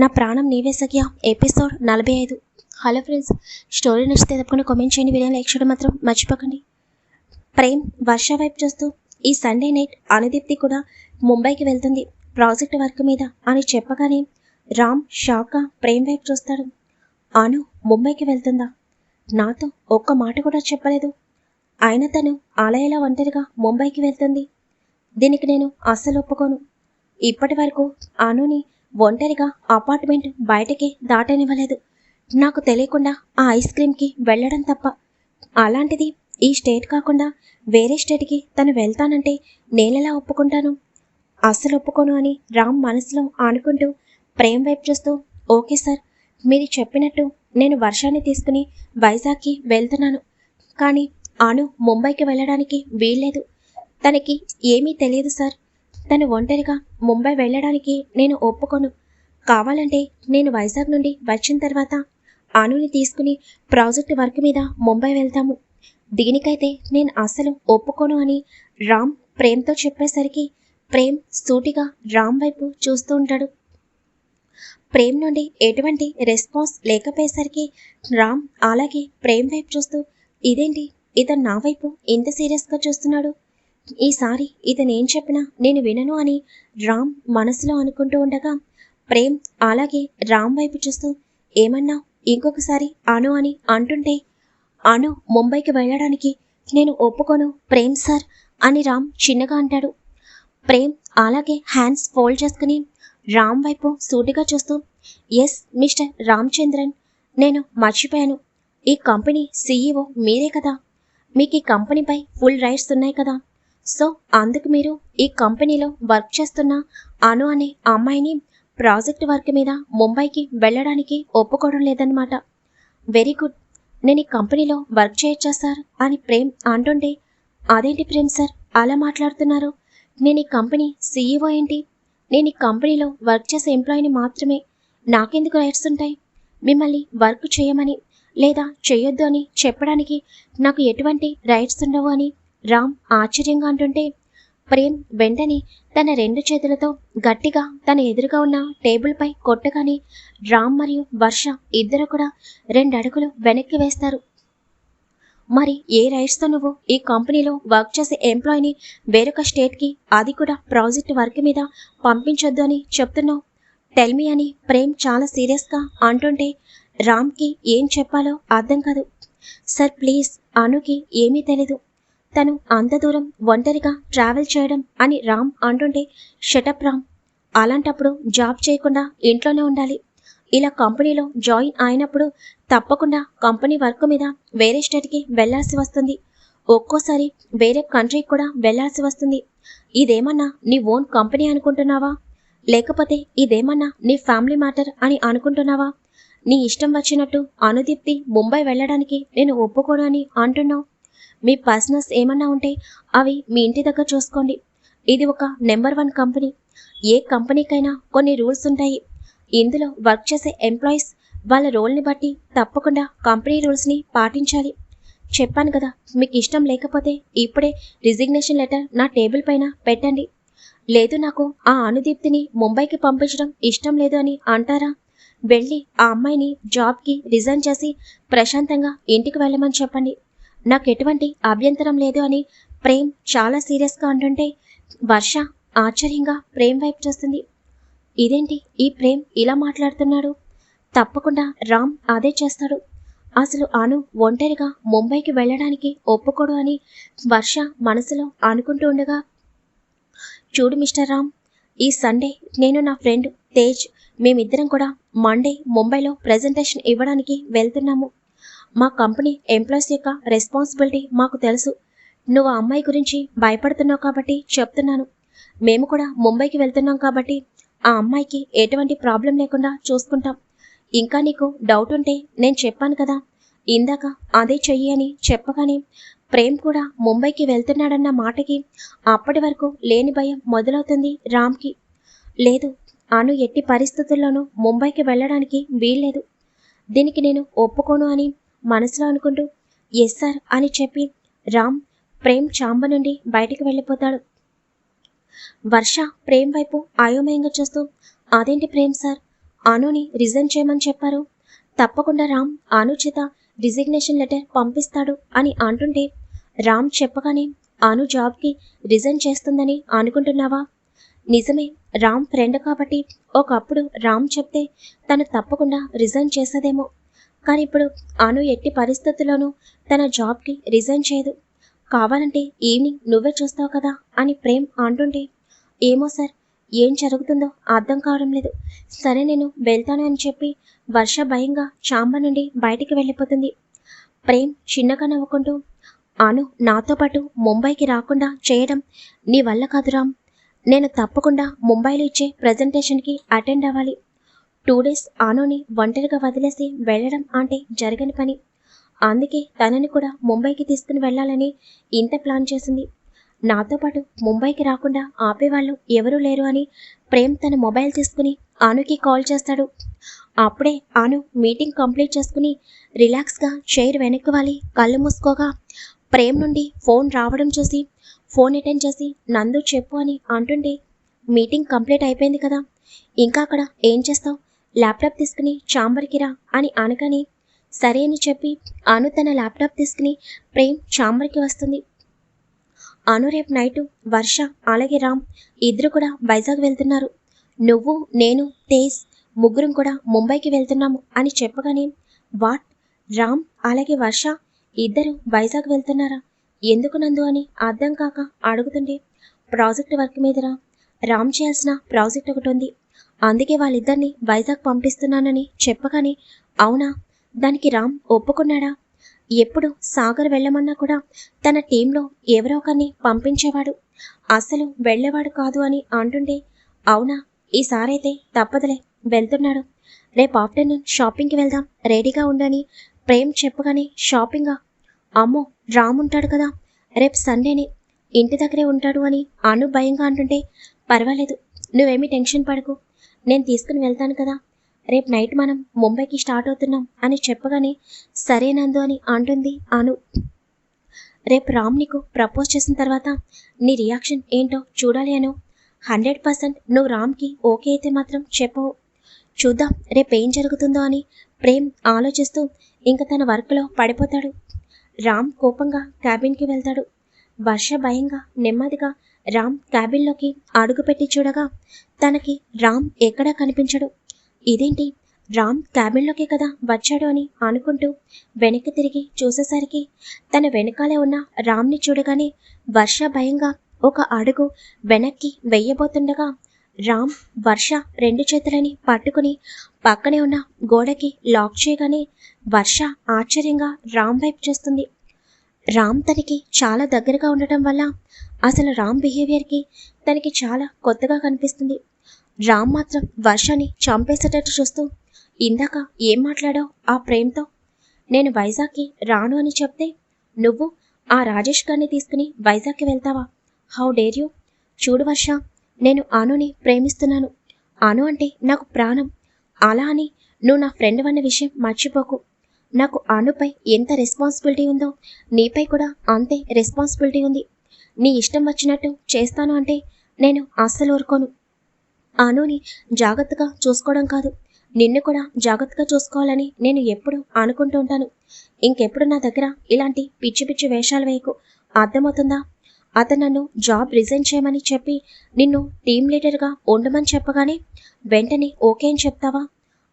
నా ప్రాణం నీవే సఖ్య. ఎపిసోడ్ నలభై ఐదు. హలో ఫ్రెండ్స్ స్టోరీ నచ్చితే తప్పకుండా కామెంట్ చేయండి వీడియో లైక్ చేయడం మాత్రం మర్చిపోకండి. ప్రేమ్ వర్ష వైపు చూస్తూ ఈ సండే నైట్ అనుదీప్తి కూడా ముంబైకి వెళ్తుంది ప్రాజెక్ట్ వర్క్ మీద అని చెప్పగానే రామ్ షాక్గా ప్రేమ్ వైపు చూస్తాడు. అను ముంబైకి వెళ్తుందా? నాతో ఒక్క మాట కూడా చెప్పలేదు. ఆయన తను అలా ఒంటరిగా ముంబైకి వెళ్తుంది. దీనికి నేను అస్సలు ఒప్పుకోను. ఇప్పటి వరకు అనుని ఒంటరిగా అపార్ట్మెంట్ బయటకి దాటనివ్వలేదు. నాకు తెలియకుండా ఆ ఐస్ క్రీమ్కి వెళ్ళడం తప్ప. అలాంటిది ఈ స్టేట్ కాకుండా వేరే స్టేట్కి తను వెళ్తానంటే నేనెలా ఒప్పుకుంటాను? అస్సలు ఒప్పుకోను అని రామ్ మనసులో అనుకుంటూ ప్రేమ్ వైపు చూస్తూ ఓకే సార్ మీరు చెప్పినట్టు నేను వర్షాన్ని తీసుకుని వైజాగ్కి వెళ్తున్నాను. కానీ అను ముంబైకి వెళ్ళడానికి వీల్లేదు. తనకి ఏమీ తెలియదు సార్. తను ఒంటరిగా ముంబై వెళ్ళడానికి నేను ఒప్పుకోను. కావాలంటే నేను వైజాగ్ నుండి వచ్చిన తర్వాత అనుని తీసుకుని ప్రాజెక్ట్ వర్క్ మీద ముంబై వెళ్తాము. దీనికైతే నేను అసలు ఒప్పుకోను అని రామ్ ప్రేమ్తో చెప్పేసరికి ప్రేమ్ సూటిగా రామ్ వైపు చూస్తూ ఉంటాడు. ప్రేమ్ నుండి ఎటువంటి రెస్పాన్స్ లేకపోయేసరికి రామ్ అలాగే ప్రేమ్ వైపు చూస్తూ ఇదేంటి? ఇతను నా వైపు ఇంత సీరియస్గా చూస్తున్నాడు? ఈసారి ఇతనేం చెప్పినా నేను వినను అని రామ్ మనసులో అనుకుంటూ ఉండగా ప్రేమ్ అలాగే రామ్ వైపు చూస్తూ ఏమన్నా? ఇంకొకసారి అను అని అంటుంటే అను ముంబైకి వెళ్ళడానికి నేను ఒప్పుకోను ప్రేమ్ సార్ అని రామ్ చిన్నగా అంటాడు. ప్రేమ్ అలాగే హ్యాండ్స్ ఫోల్డ్ చేసుకుని రామ్ వైపు సూటిగా చూస్తూ ఎస్ మిస్టర్ రామచంద్రన్ నేను మర్చిపోయాను. ఈ కంపెనీ సీఈఓ మీరే కదా. మీకు ఈ కంపెనీపై ఫుల్ రైట్స్ ఉన్నాయి కదా. సో అందుకు మీరు ఈ కంపెనీలో వర్క్ చేస్తున్న అను అనే అమ్మాయిని ప్రాజెక్ట్ వర్క్ మీద ముంబైకి వెళ్ళడానికి ఒప్పుకోవడం లేదన్నమాట. Very good. నేను ఈ కంపెనీలో వర్క్ చేయొచ్చా సార్? అని ప్రేమ్ అంటుంటే అదేంటి ప్రేమ్ సార్? అలా మాట్లాడుతున్నారు. నేను ఈ కంపెనీ సీఈఓ ఏంటి? నేను ఈ కంపెనీలో వర్క్ చేసే ఎంప్లాయీని మాత్రమే. నాకెందుకు రైట్స్ ఉంటాయి? మిమ్మల్ని వర్క్ చేయమని లేదా చేయొద్దు అని చెప్పడానికి నాకు ఎటువంటి రైట్స్ ఉండవు అని రామ్ ఆశ్చర్యంగా అంటుంటే ప్రేమ్ వెంటనే తన రెండు చేతులతో గట్టిగా తన ఎదురుగా ఉన్న టేబుల్పై కొట్టగానే రామ్ మరియు వర్ష ఇద్దరు కూడా రెండు అడుగులు వెనక్కి వేస్తారు. మరి ఏ రైట్స్తో నువ్వు ఈ కంపెనీలో వర్క్ చేసే ఎంప్లాయీని వేరొక స్టేట్కి అది కూడా ప్రాజెక్ట్ వర్క్ మీద పంపించొద్దు అని చెప్తున్నావు? టెల్మీ అని ప్రేమ్ చాలా సీరియస్గా అంటుంటే రామ్కి ఏం చెప్పాలో అర్థం కాదు. సార్ ప్లీజ్ అనుకి ఏమీ తెలీదు. తను అంత దూరం ఒంటరిగా ట్రావెల్ చేయడం అని రామ్ అంటుంటే షటప్ రామ్. అలాంటప్పుడు జాబ్ చేయకుండా ఇంట్లోనే ఉండాలి. ఇలా కంపెనీలో జాయిన్ అయినప్పుడు తప్పకుండా కంపెనీ వర్క్ మీద వేరే స్టేట్కి వెళ్ళాల్సి వస్తుంది. ఒక్కోసారి వేరే కంట్రీకి కూడా వెళ్ళాల్సి వస్తుంది. ఇదేమన్నా నీ ఓన్ కంపెనీ అనుకుంటున్నావా? లేకపోతే ఇదేమన్నా నీ ఫ్యామిలీ మ్యాటర్ అని అనుకుంటున్నావా? నీ ఇష్టం వచ్చినట్టు అనుదీప్తి ముంబై వెళ్ళడానికి నేను ఒప్పుకోను అని అంటున్నావు. మీ పర్సనల్స్ ఏమన్నా ఉంటే అవి మీ ఇంటి దగ్గర చూసుకోండి. ఇది ఒక నెంబర్ వన్ కంపెనీ. ఏ కంపెనీకైనా కొన్ని రూల్స్ ఉంటాయి. ఇందులో వర్క్ చేసే ఎంప్లాయీస్ వాళ్ళ రోల్ని బట్టి తప్పకుండా కంపెనీ రూల్స్ని పాటించాలి. చెప్పాను కదా మీకు ఇష్టం లేకపోతే ఇప్పుడే రిజిగ్నేషన్ లెటర్ నా టేబుల్ పైన పెట్టండి. లేదు నాకు ఆ అనుదీప్తిని ముంబైకి పంపించడం ఇష్టం లేదు అని అంటారా? వెళ్ళి ఆ అమ్మాయిని జాబ్కి రిజైన్ చేసి ప్రశాంతంగా ఇంటికి వెళ్ళమని చెప్పండి. నాకు ఎటువంటి అభ్యంతరం లేదు అని ప్రేమ్ చాలా సీరియస్గా అంటుంటే వర్ష ఆశ్చర్యంగా ప్రేమ్ వైపు చూస్తుంది. ఇదేంటి? ఈ ప్రేమ్ ఇలా మాట్లాడుతున్నాడు? తప్పకుండా రామ్ అదే చేస్తాడు. అసలు అను ఒంటరిగా ముంబైకి వెళ్ళడానికి ఒప్పుకోడు అని వర్ష మనసులో అనుకుంటూ ఉండగా చూడు మిస్టర్ రామ్ ఈ సండే నేను నా ఫ్రెండ్ తేజ్ మేమిద్దరం కూడా మండే ముంబైలో ప్రజెంటేషన్ ఇవ్వడానికి వెళ్తున్నాము. మా కంపెనీ ఎంప్లాయీస్ యొక్క రెస్పాన్సిబిలిటీ మాకు తెలుసు. నువ్వు ఆ అమ్మాయి గురించి భయపడుతున్నావు కాబట్టి చెప్తున్నాను. మేము కూడా ముంబైకి వెళ్తున్నాం కాబట్టి ఆ అమ్మాయికి ఎటువంటి ప్రాబ్లం లేకుండా చూసుకుంటాం. ఇంకా నీకు డౌట్ ఉంటే నేను చెప్పాను కదా. ఇందాక అదే చెయ్యి అని చెప్పగానే ప్రేమ్ కూడా ముంబైకి వెళ్తున్నాడన్న మాటకి అప్పటి వరకు లేని భయం మొదలవుతుంది రామ్కి. లేదు అను ఎట్టి పరిస్థితుల్లోనూ ముంబైకి వెళ్ళడానికి వీల్లేదు. దీనికి నేను ఒప్పుకోను అని మనసులో అనుకుంటూ ఎస్ సార్ అని చెప్పి రామ్ ప్రేమ్ చాంబ నుండి బయటికి వెళ్ళిపోతాడు. వర్ష ప్రేమ్ వైపు అయోమయంగా చూస్తూ అదేంటి ప్రేమ్ సార్? అనుని రిజైన్ చేయమని చెప్పారు. తప్పకుండా రామ్ అను చేత రిజిగ్నేషన్ లెటర్ పంపిస్తాడు అని అంటుంటే రామ్ చెప్పగానే అను జాబ్కి రిజైన్ చేస్తుందని అనుకుంటున్నావా? నిజమే రామ్ ఫ్రెండ్ కాబట్టి ఒకప్పుడు రామ్ చెప్తే తను తప్పకుండా రిజైన్ చేసేదేమో. కానీ ఇప్పుడు అను ఎట్టి పరిస్థితుల్లోనూ తన జాబ్కి రిజైన్ చేయదు. కావాలంటే ఈవినింగ్ నువ్వే చూస్తావు కదా అని ప్రేమ్ అంటుంటే ఏమో సార్ ఏం జరుగుతుందో అర్థం కావడం లేదు. సరే నేను వెళ్తాను అని చెప్పి వర్ష భయంగా చాంబర్ నుండి బయటికి వెళ్ళిపోతుంది. ప్రేమ్ చిన్నగా నవ్వుకుంటూ అను నాతో పాటు ముంబైకి రాకుండా చేయడం నీ వల్ల కాదు నేను తప్పకుండా ముంబైలో ఇచ్చే ప్రజెంటేషన్కి అటెండ్ అవ్వాలి. టూ డేస్ ఆనోని ఒంటరిగా వదిలేసి వెళ్ళడం అంటే జరగని పని. అందుకే తనని కూడా ముంబైకి తీసుకుని వెళ్ళాలని ఇంత ప్లాన్ చేసింది. నాతో పాటు ముంబైకి రాకుండా ఆపేవాళ్ళు ఎవరూ లేరు అని ప్రేమ్ తన మొబైల్ తీసుకుని ఆనుకి కాల్ చేస్తాడు. అప్పుడే ఆను మీటింగ్ కంప్లీట్ చేసుకుని రిలాక్స్గా చైర్ వెనుక్కోవాలి కళ్ళు మూసుకోగా ప్రేమ్ నుండి ఫోన్ రావడం చూసి ఫోన్ అటెండ్ చేసి నందు చెప్పు అని అంటుంటే మీటింగ్ కంప్లీట్ అయిపోయింది కదా ఇంకా అక్కడ ఏం చేస్తావు? ల్యాప్టాప్ తీసుకుని చాంబర్కి రా అని అనగానే సరే అని చెప్పి అను తన ల్యాప్టాప్ తీసుకుని ప్రేమ్ చాంబర్కి వస్తుంది. అను రేపు నైటు వర్ష అలాగే రామ్ ఇద్దరు కూడా వైజాగ్ వెళ్తున్నారు. నువ్వు నేను తేజ్ ముగ్గురం కూడా ముంబైకి వెళ్తున్నాము అని చెప్పగానే వాట్? రామ్ అలాగే వర్ష ఇద్దరు వైజాగ్ వెళ్తున్నారా? ఎందుకు నందు అని అర్థం కాక అడుగుతుండే ప్రాజెక్ట్ వర్క్ మీదరా? రామ్ చేయాల్సిన ప్రాజెక్ట్ ఒకటి ఉంది. అందుకే వాళ్ళిద్దరిని వైజాగ్ పంపిస్తున్నానని చెప్పగానే అవునా? దానికి రామ్ ఒప్పుకున్నాడా? ఎప్పుడు సాగర్ వెళ్ళమన్నా కూడా తన టీంలో ఎవరో ఒకరిని పంపించేవాడు. అసలు వెళ్ళేవాడు కాదు అని అంటుండే అవునా? ఈసారైతే తప్పదులే వెళ్తున్నాడు. రేపు ఆఫ్టర్నూన్ షాపింగ్కి వెళ్దాం రెడీగా ఉండని ప్రేమ్ చెప్పగానే షాపింగా అమ్మో రామ్ ఉంటాడు కదా రేపు సండేనే ఇంటి దగ్గరే ఉంటాడు అని అను భయంగా అంటుంటే పర్వాలేదు నువ్వేమీ టెన్షన్ పడకు. నేను తీసుకుని వెళ్తాను కదా. రేపు నైట్ మనం ముంబైకి స్టార్ట్ అవుతున్నాం అని చెప్పగానే సరేనందు అని అంటుంది అను. రేపు రామ్ నీకు ప్రపోజ్ చేసిన తర్వాత నీ రియాక్షన్ ఏంటో చూడాలి అను. హండ్రెడ్ పర్సెంట్ నువ్వు రామ్కి ఓకే అయితే మాత్రం చెప్పవు చూద్దాం రేపు ఏం జరుగుతుందో అని ప్రేమ్ ఆలోచిస్తూ ఇంక తన వర్క్లో పడిపోతాడు. రామ్ కోపంగా క్యాబిన్కి వెళ్తాడు. వర్ష భయంగా నెమ్మదిగా రామ్ క్యాబిన్లోకి అడుగుపెట్టి చూడగా తనకి రామ్ ఎక్కడా కనిపించడు. ఇదేంటి? రామ్ క్యాబిన్లోకే కదా వచ్చాడు అని అనుకుంటూ వెనక్కి తిరిగి చూసేసరికి తన వెనకాలే ఉన్న రామ్ని చూడగానే వర్ష భయంగా ఒక అడుగు వెనక్కి వెయ్యబోతుండగా రామ్ వర్ష రెండు చేతులని పట్టుకుని పక్కనే ఉన్న గోడకి లాక్ చేయగానే వర్ష ఆశ్చర్యంగా రామ్ వైపు చూస్తుంది. రామ్ తనకి చాలా దగ్గరగా ఉండటం వల్ల అసలు రామ్ బిహేవియర్కి తనకి చాలా కొత్తగా కనిపిస్తుంది. రామ్ మాత్రం వర్షాన్ని చంపేసేటట్టు చూస్తూ ఇందాక ఏం మాట్లాడావు ఆ ప్రేమ్తో? నేను వైజాగ్కి రాను అని చెప్తే నువ్వు ఆ రాజేష్ గారిని తీసుకుని వైజాగ్కి వెళ్తావా? How dare you? చూడు వర్ష నేను అనుని ప్రేమిస్తున్నాను. అను అంటే నాకు ప్రాణం. అలా అని నువ్వు నా ఫ్రెండ్ అన్న విషయం మర్చిపోకు. నాకు అనుపై ఎంత రెస్పాన్సిబిలిటీ ఉందో నీపై కూడా అంతే రెస్పాన్సిబిలిటీ ఉంది. నీ ఇష్టం వచ్చినట్టు చేస్తాను అంటే నేను అస్సలు ఊరుకోను. అనుని జాగ్రత్తగా చూసుకోవడం కాదు. నిన్ను కూడా జాగ్రత్తగా చూసుకోవాలని నేను ఎప్పుడు అనుకుంటూ ఉంటాను. ఇంకెప్పుడు నా దగ్గర ఇలాంటి పిచ్చి పిచ్చి వేషాలు వేయకు. అర్థమవుతుందా? అతను నన్ను జాబ్ రిజైన్ చేయమని చెప్పి నిన్ను టీం లీడర్గా ఉండమని చెప్పగానే వెంటనే ఓకే అని చెప్తావా?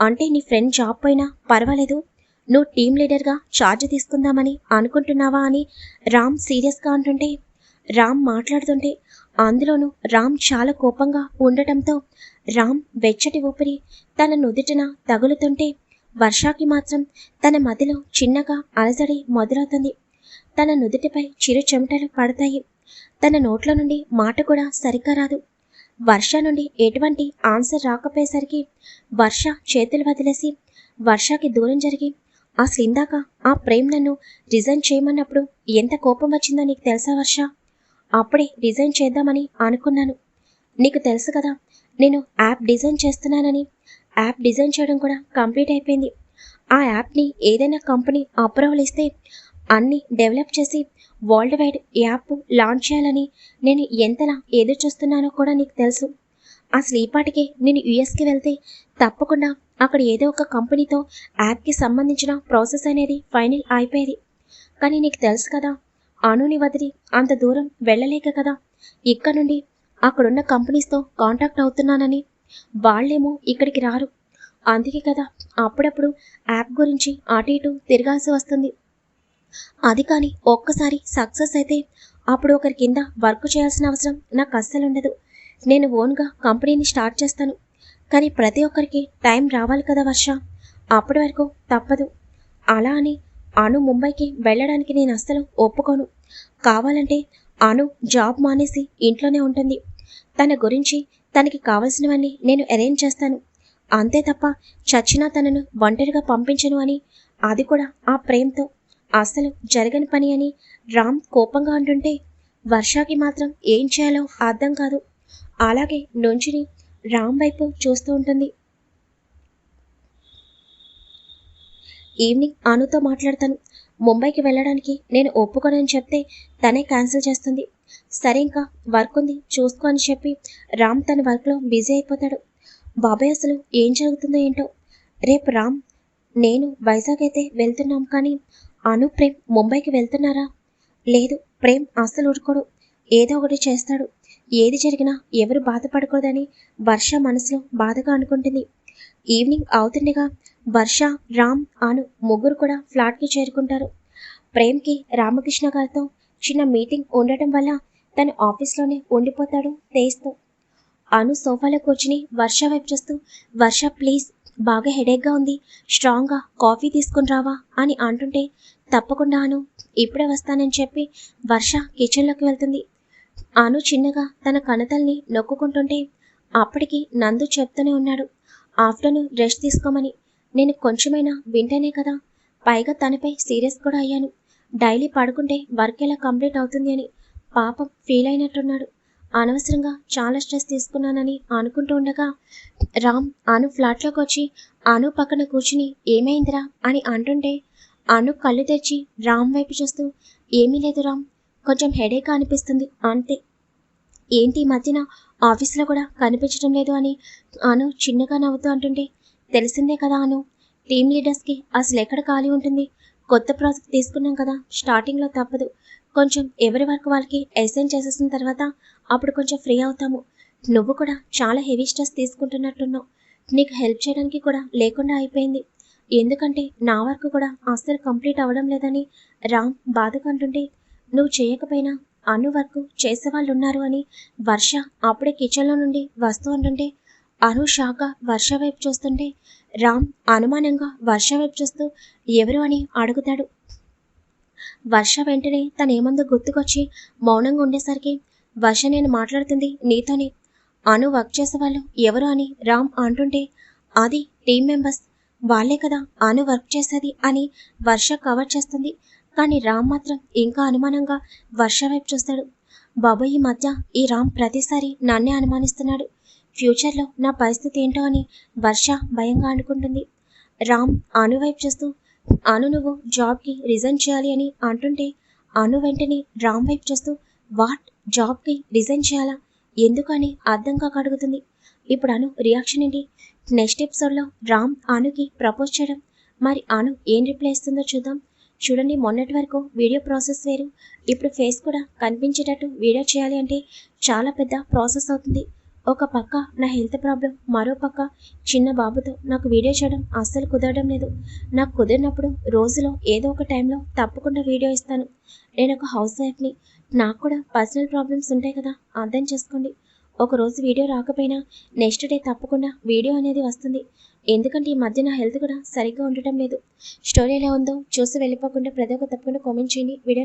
అంటే నీ ఫ్రెండ్ జాబ్ పోయినా పర్వాలేదు. నువ్వు టీం లీడర్గా ఛార్జ్ తీసుకుందామని అనుకుంటున్నావా అని రామ్ సీరియస్గా అంటుంటే రామ్ మాట్లాడుతుంటే అందులోనూ రామ్ చాలా కోపంగా ఉండటంతో రామ్ వెచ్చటి ఊపిరి తన నుదుటిన తగులుతుంటే వర్షాకి మాత్రం తన మదిలో చిన్నగా అలజడి మొదలవుతుంది. తన నుదుటిపై చిరు చెమటలు పడతాయి. తన నోట్ల నుండి మాట కూడా సరిగ్గా రాదు. వర్ష నుండి ఎటువంటి ఆన్సర్ రాకపోయేసరికి వర్ష చేతులు వదిలేసి వర్షకి దూరం జరిగి అసలు ఇందాక ఆ ప్రేమ్ నన్ను రిజైన్ చేయమన్నప్పుడు ఎంత కోపం వచ్చిందో నీకు తెలుసా వర్ష? అప్పుడే డిజైన్ చేద్దామని అనుకున్నాను. నీకు తెలుసు కదా నేను యాప్ డిజైన్ చేస్తున్నానని. యాప్ డిజైన్ చేయడం కూడా కంప్లీట్ అయిపోయింది. ఆ యాప్ని ఏదైనా కంపెనీ అప్రూవల్ ఇస్తే అన్ని డెవలప్ చేసి వరల్డ్ వైడ్ యాప్ లాంచ్ చేయాలని నేను ఎంతలా ఎదురు చూస్తున్నానో కూడా నీకు తెలుసు. అసలు ఈ నేను యుఎస్కి వెళ్తే తప్పకుండా అక్కడ ఏదో ఒక కంపెనీతో యాప్కి సంబంధించిన ప్రాసెస్ అనేది ఫైనల్ అయిపోయేది. కానీ నీకు తెలుసు కదా అనుని వదిలి అంత దూరం వెళ్ళలేక కదా. ఇక్కడ నుండి అక్కడున్న కంపెనీస్తో కాంటాక్ట్ అవుతున్నానని. వాళ్ళేమో ఇక్కడికి రారు. అందుకే కదా అప్పుడప్పుడు యాప్ గురించి అటు ఇటు తిరగాల్సి వస్తుంది. అది కానీ ఒక్కసారి సక్సెస్ అయితే అప్పుడు ఒకరి కింద వర్క్ చేయాల్సిన అవసరం నాకు అస్సలు ఉండదు. నేను ఓన్గా కంపెనీని స్టార్ట్ చేస్తాను. కానీ ప్రతి ఒక్కరికి టైం రావాలి కదా వర్ష. అప్పటి వరకు తప్పదు. అలా అని అను ముంబైకి వెళ్ళడానికి నేను అస్సలు ఒప్పుకోను. కావాలంటే అను జాబ్ మానేసి ఇంట్లోనే ఉంటుంది. తన గురించి తనకి కావలసినవన్నీ నేను అరేంజ్ చేస్తాను. అంతే తప్ప చచ్చినా తనను ఒంటరిగా పంపించను అని అది కూడా ఆ ప్రేమతో. అసలు జరగని పని అని రామ్ కోపంగా అంటుంటే వర్షాకి మాత్రం ఏం చేయాలో అర్థం కాదు. అలాగే నుంచుని రామ్ వైపు చూస్తూ ఉంటుంది. ఈవినింగ్ అనుతో మాట్లాడతాను. ముంబైకి వెళ్ళడానికి నేను ఒప్పుకోనని చెప్తే తనే క్యాన్సిల్ చేస్తుంది. సరే ఇంకా వర్క్ ఉంది చూసుకో అని చెప్పి రామ్ తన వర్క్లో బిజీ అయిపోతాడు. బాబాయ్ అసలు ఏం జరుగుతుందో ఏంటో? రేపు రామ్ నేను వైజాగ్ అయితే వెళ్తున్నాం కానీ అను ప్రేమ్ ముంబైకి వెళ్తున్నారా? లేదు ప్రేమ్ అస్సలు ఊరుకోడు. ఏదో ఒకటి చేస్తాడు. ఏది జరిగినా ఎవరు బాధపడకూడదని వర్ష మనసులో బాధగా అనుకుంటుంది. ఈవినింగ్ అవుతుండగా వర్ష రామ్ అను ముగ్గురు కూడా ఫ్లాట్కి చేరుకుంటారు. ప్రేమ్కి రామకృష్ణ గారితో చిన్న మీటింగ్ ఉండటం వల్ల తను ఆఫీస్లోనే ఉండిపోతాడు తేజ్తో. అను సోఫాలో కూర్చుని వర్ష వైపు చూస్తూ వర్ష ప్లీజ్ బాగా హెడేక్గా ఉంది. స్ట్రాంగ్గా కాఫీ తీసుకుని రావా? అని అంటుంటే తప్పకుండా అను ఇప్పుడే వస్తానని చెప్పి వర్ష కిచెన్లోకి వెళ్తుంది. అను చిన్నగా తన కణతల్ని నొక్కుకుంటుంటే అప్పటికి నందు చెప్తూనే ఉన్నాడు. ఆఫ్టర్నూన్ రెస్ట్ తీసుకోమని. నేను కొంచెమైనా వింటేనే కదా. పైగా తనపై సీరియస్ కూడా అయ్యాను. డైలీ పడుకుంటే వర్క్ ఎలా కంప్లీట్ అవుతుంది అని పాపం ఫీల్ అయినట్టున్నాడు. అనవసరంగా చాలా స్ట్రెస్ తీసుకున్నానని అనుకుంటూ ఉండగా రామ్ అను ఫ్లాట్లోకి వచ్చి అను పక్కన కూర్చుని ఏమైందిరా అని అంటుంటే అను కళ్ళు తెచ్చి రామ్ వైపు చూస్తూ ఏమీ లేదు రామ్ కొంచెం హెడేక్ అనిపిస్తుంది అంతే. ఏంటి ఈ మధ్యన ఆఫీస్లో కూడా కనిపించడం లేదు అని అను చిన్నగా నవ్వుతూ అంటుంటే తెలిసిందే కదా అను టీమ్ లీడర్స్కి అసలు ఎక్కడ ఖాళీ ఉంటుంది? కొత్త ప్రాజెక్ట్ తీసుకున్నాం కదా స్టార్టింగ్లో తప్పదు. కొంచెం ఎవరి వరకు వాళ్ళకి అసైన్ చేసేసిన తర్వాత అప్పుడు కొంచెం ఫ్రీ అవుతాము. నువ్వు కూడా చాలా హెవీ స్ట్రెస్ తీసుకుంటున్నట్టున్నావు. నీకు హెల్ప్ చేయడానికి కూడా లేకుండా అయిపోయింది. ఎందుకంటే నా వర్క్ కూడా అస్సలు కంప్లీట్ అవ్వడం లేదని రామ్ బాధకు అంటుంటే నువ్వు చేయకపోయినా అను వర్క్ చేసేవాళ్ళున్నారు అని వర్ష అప్పుడే కిచెన్లో నుండి వస్తూ ఉంటుంటే అను షాక్గా వర్ష వైపు చూస్తుంటే రామ్ అనుమానంగా వర్ష వైపు చూస్తూ ఎవరు అని అడుగుతాడు. వర్ష వెంటనే తన గుర్తుకొచ్చి మౌనంగా ఉండేసరికి వర్ష నేను మాట్లాడుతుంది నీతోనే. అను వర్క్ చేసేవాళ్ళు ఎవరు అని రామ్ అంటుంటే అది టీం మెంబర్స్. వాళ్ళే కదా అను వర్క్ చేసేది అని వర్ష కవర్ చేస్తుంది. కానీ రామ్ మాత్రం ఇంకా అనుమానంగా వర్ష వైపు చూస్తాడు. బాబు ఈ మధ్య ఈ రామ్ ప్రతిసారి నన్నే అనుమానిస్తున్నాడు. ఫ్యూచర్లో నా పరిస్థితి ఏంటో అని వర్ష భయంగా అనుకుంటుంది. రామ్ అను వైపు చూస్తూ అను నువ్వు జాబ్కి రిజైన్ చేయాలి అని అంటుంటే అను వెంటనే రామ్ వైపు చూస్తూ వాట్? జాబ్కి రిజైన్ చేయాలా? ఎందుకని అర్థం కాక అడుగుతుంది. ఇప్పుడు అను రియాక్షన్ ఏంటి? నెక్స్ట్ ఎపిసోడ్లో రామ్ అనుకి ప్రపోజ్ చేయడం. మరి అను ఏం రిప్లై ఇస్తుందో చూద్దాం. చూడండి మొన్నటి వరకు వీడియో ప్రాసెస్ వేరు. ఇప్పుడు ఫేస్ కూడా కనిపించేటట్టు వీడియో చేయాలి అంటే చాలా పెద్ద ప్రాసెస్ అవుతుంది. ఒక పక్క నా హెల్త్ ప్రాబ్లం మరో పక్క చిన్న బాబుతో నాకు వీడియో చేయడం అస్సలు కుదరడం లేదు. నాకు కుదిరినప్పుడు రోజులో ఏదో ఒక టైంలో తప్పకుండా వీడియో ఇస్తాను. నేను ఒక హౌస్ వైఫ్ని. నాకు కూడా పర్సనల్ ప్రాబ్లమ్స్ ఉంటాయి కదా అర్థం చేసుకోండి. ఒక రోజు వీడియో రాకపోయినా నెక్స్ట్ డే తప్పకుండా వీడియో అనేది వస్తుంది. ఎందుకంటే ఈ మధ్య నా హెల్త్ కూడా సరిగ్గా ఉండటం లేదు. స్టోరీ ఎలా ఉందో చూసి వెళ్ళిపోకుండా ప్రతి ఒక్క తప్పకుండా కామెంట్ చేయండి. వీడియో